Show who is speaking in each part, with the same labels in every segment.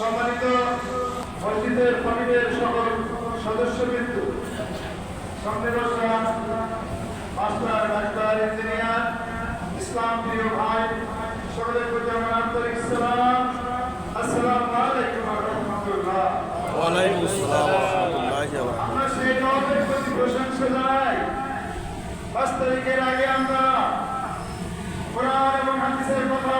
Speaker 1: সম্মানিত মসজিদের কমিটির সকল সদস্যবৃন্দ সামনে মাস্টার ডাক্তার ইঞ্জিনিয়ার ইসলাম প্রিয় ভাই সকলের প্রতি আমার আন্তরিক সালাম। আসসালাম আলাইকুম আমরা প্রশংসা আগে আমরা কথা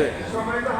Speaker 1: isso. Sua mãe tá